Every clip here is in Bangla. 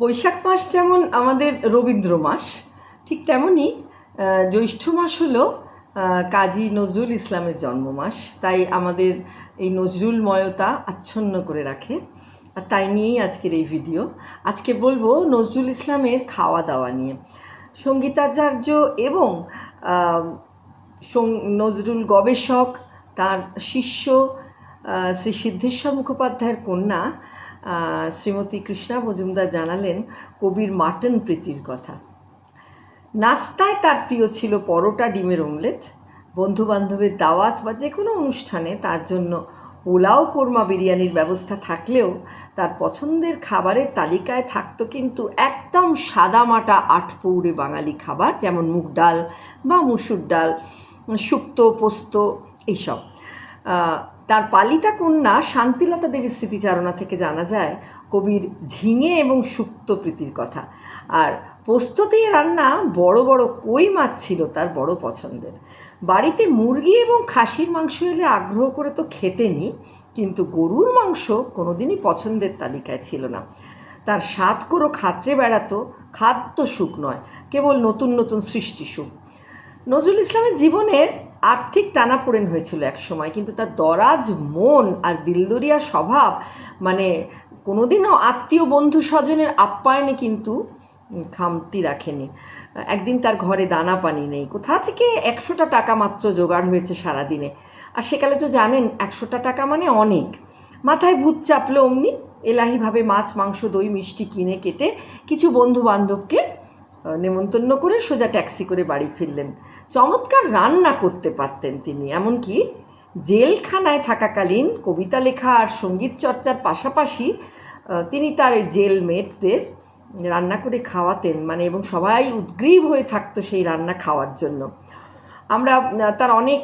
বৈশাখ মাস যেমন আমাদের রবীন্দ্র মাস, ঠিক তেমনই জ্যৈষ্ঠ মাস হলো কাজী নজরুল ইসলামের জন্ম মাস তাই আমাদের এই নজরুলময়তা আচ্ছন্ন করে রাখে। আর তাই নিয়েই আজকের এই ভিডিও। আজকে বলব নজরুল ইসলামের খাওয়া দাওয়া নিয়ে। সঙ্গীতাচার্য এবং নজরুল গবেষক, তার শিষ্য শ্রী সিদ্ধেশ্বর মুখোপাধ্যায়ের কন্যা শ্রীমতী কৃষ্ণা মজুমদার জানালেন কবির মাটন প্রীতির কথা। নাস্তায় তার প্রিয় ছিল পরোটা, ডিমের অমলেট বন্ধু বান্ধবের দাওয়াত বা যে কোনো অনুষ্ঠানে তার জন্য পোলাও, কোরমা বিরিয়ানির ব্যবস্থা থাকলেও তার পছন্দের খাবারের তালিকায় থাকতো কিন্তু একদম সাদামাটা আটপৌরে বাঙালি খাবার, যেমন মুগ ডাল বা মুসুর ডাল, শুক্তো, পোস্ত এইসব তার পালিতা কন্যা শান্তিলতা দেবী স্মৃতিচারণা থেকে জানা যায় কবির ঝিঙে এবং সুক্ত প্রীতির কথা। আর পোস্ত রান্না বড় বড় কই মাছ ছিল তার বড় পছন্দের। বাড়িতে মুরগি এবং খাসির মাংস এলে আগ্রহ করে তো খেতেনি, কিন্তু গরুর মাংস কোনোদিনই পছন্দের তালিকায় ছিল না। তার স্বাদ করো খাত্রে বেড়াতো, খাদ্য সুখ নয়, কেবল নতুন নতুন সৃষ্টি সুখ। নজরুল ইসলামের জীবনের আর্থিক টানাপোড়েন হয়েছিল এক সময়, কিন্তু তার দরাজ মন আর দিলদরিয়া স্বভাব মানে কোনোদিনও আত্মীয় বন্ধু স্বজনের আপ্যায়নে কিন্তু খামতি রাখেনি। একদিন তার ঘরে দানা পানি নেই। কোথা থেকে একশোটা টাকা মাত্র জোগাড় হয়েছে সারাদিনে? আর সেকালে তো জানেন, একশোটা টাকা মানে অনেক। মাথায় ভূত চাপলো অমনি, এলাহিভাবে মাছ, মাংস, দই, মিষ্টি কিনে কেটে কিছু বন্ধু বান্ধবকে নেমন্তন্ন করে সোজা ট্যাক্সি করে বাড়ি ফিরলেন। চমৎকার রান্না করতে পারতেন তিনি। এমনকি জেলখানায় থাকাকালীন কবিতা লেখা আর সংগীত চর্চার পাশাপাশি তিনি তার জেল মেটদের রান্না করে খাওয়াতেন মানে এবং সবাই উদ্গ্রীব হয়ে থাকতো সেই রান্না খাওয়ার জন্য। আমরা তার অনেক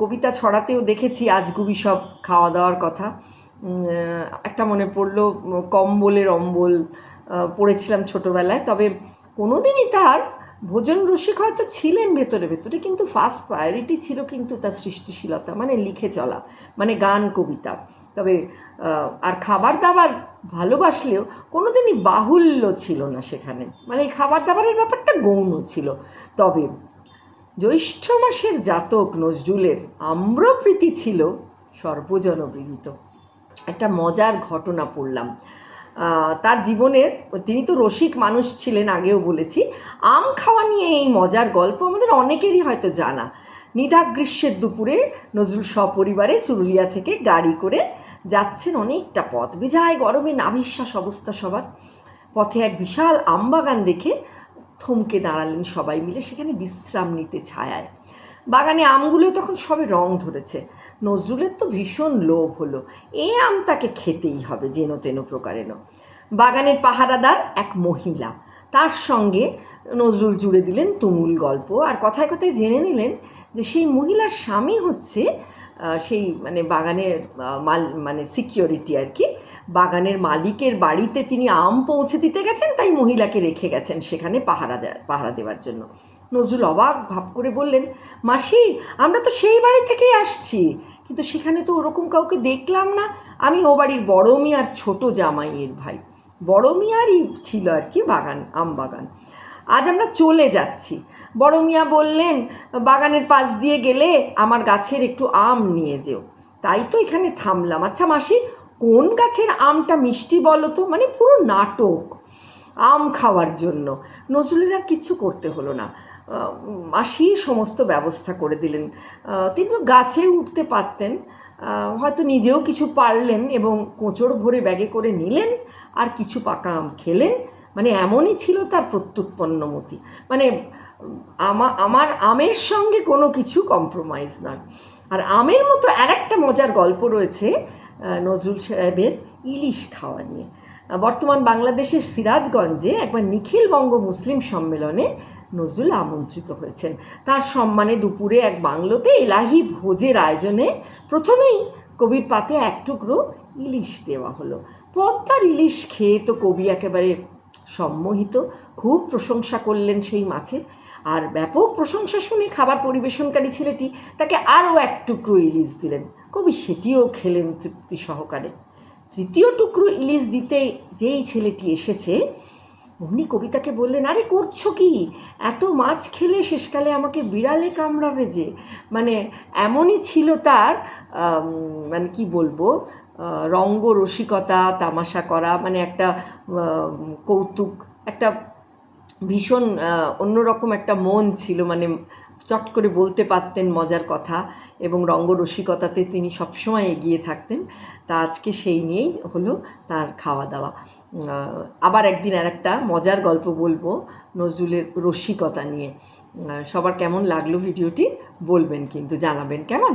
কবিতা ছড়াতেও দেখেছি আজগুবি সব খাওয়া দাওয়ার কথা। একটা মনে পড়ল, কম্বলের অম্বল পড়েছিলাম ছোটোবেলায়, তবে কোনোদিনই তার ভোজন রসিক হয়তো ছিলেন ভেতরে ভেতরে কিন্তু ফার্স্ট প্রায়োরিটি ছিল কিন্তু তার সৃষ্টিশীলতা মানে লিখে চলা মানে গান, কবিতা। তবে আর খাবার দাবার ভালোবাসলেও কোনোদিনই বাহুল্য ছিল না সেখানে। মানে এই খাবার দাবারের ব্যাপারটা গৌণ ছিল। তবে, জ্যৈষ্ঠ মাসের জাতক নজরুলের আম্রপ্রীতি ছিল সর্বজনবিদিত। একটা মজার ঘটনা পড়লাম। তার জীবনের, তিনি তো রসিক মানুষ ছিলেন আগেও বলেছি। আম খাওয়া নিয়ে এই মজার গল্প আমাদের অনেকেরই হয়তো জানা। নিদাগ গ্রীষ্মের দুপুরে নজরুল সপরিবারে চুরুলিয়া থেকে গাড়ি করে যাচ্ছেন অনেকটা পথ। বেজায় গরমে নাভিশ্বাস অবস্থা সবার। পথে এক বিশাল আমবাগান দেখে থমকে দাঁড়ালেন সবাই মিলে, সেখানে বিশ্রাম নিতে ছায়ায়। বাগানে আমগুলো তখন সবে রং ধরেছে। নজরুলের তো ভীষণ লোভ হলো। এ আম তাকে খেতেই হবে যেন তেন প্রকারেণ বাগানের পাহারাদার এক মহিলা। তার সঙ্গে নজরুল জুড়ে দিলেন তুমুল গল্প আর কথায় কথায় জেনে নিলেন যে সেই মহিলার স্বামী হচ্ছে সেই মানে বাগানের মাল মানে সিকিউরিটি আর কি। বাগানের মালিকের বাড়িতে তিনি আম পৌঁছে দিতে গেছেন, তাই মহিলাকে রেখে গেছেন সেখানে পাহারা পাহারা দেওয়ার জন্য। নজরুল অবাক ভাব করে বললেন, মাসি, আমরা তো সেই বাড়ি থেকেই আসছি। কিন্তু সেখানে তো ওরকম কাউকে দেখলাম না। আমি ও বাড়ির বড় মিয়ার ছোট জামাইয়ের ভাই। বড় মিয়ারই ছিল আর কি বাগান, আম বাগান। আজ আমরা চলে যাচ্ছি। বড় মিয়া বললেন, বাগানের পাশ দিয়ে গেলে আমার গাছের একটু আম নিয়ে যেও। তাই তো এখানে থামলাম। আচ্ছা মাসি, কোন গাছের আমটা মিষ্টি বলো তো? মানে পুরো নাটক। আম খাওয়ার জন্য। নজরুলের আর কিচ্ছু করতে হলো না। আহ, মাসি সমস্ত ব্যবস্থা করে দিলেন। তিনি তো গাছে উঠতে পারতেন। হয়তো নিজেও কিছু পারলেন এবং কোঁচড় ভরে ব্যাগে করে নিলেন আর কিছু পাকা আম খেলেন। মানে এমনই ছিল তার প্রত্যুৎপন্নমতি। মানে আমা আমার আমের সঙ্গে কোনো কিছু কম্প্রোমাইজ নয়। আর আমের মতো আর একটা মজার গল্প রয়েছে নজরুল সাহেবের ইলিশ খাওয়া নিয়ে। বর্তমান বাংলাদেশের সিরাজগঞ্জে একবার নিখিল বঙ্গ মুসলিম সম্মেলনে নজরুল আমন্ত্রিত হয়েছেন। তার সম্মানে দুপুরে এক বাংলোতে এলাহি ভোজের আয়োজনে প্রথমেই কবির পাতে এক টুকরো ইলিশ দেওয়া হলো। পদ্মার ইলিশ খেয়ে তো কবি একেবারে সম্মোহিত, খুব প্রশংসা করলেন সেই মাছের। আর ব্যাপক প্রশংসা শুনে খাবার পরিবেশনকারী ছেলেটি তাকে আরও এক টুকরো ইলিশ দিলেন। কবি সেটিও খেলেন তৃপ্তি সহকারে। তৃতীয় টুকরো ইলিশ দিতে যেই ছেলেটি এসেছে, অমনি কবিতাকে বললেন, আরে, করছ কি? এত মাছ খেলে শেষকালে আমাকে বিড়ালে কামড়াবে যে। মানে এমনই ছিল তার মানে কি বলব রঙ্গ রসিকতা, তামাশা করা মানে একটা কৌতুক, একটা ভীষণ অন্যরকম একটা মন ছিল মানে চট করে বলতে পারতেন মজার কথা। এবং রঙ্গরসিকতাতে তিনি সবসময় এগিয়ে থাকতেন। তা আজকে সেই নিয়েই হলো তার খাওয়া দাওয়া আবার একদিন আর একটা মজার গল্প বলব নজরুলের রসিকতা নিয়ে। সবার কেমন লাগল ভিডিওটি বলবেন কিন্তু জানাবেন কেমন?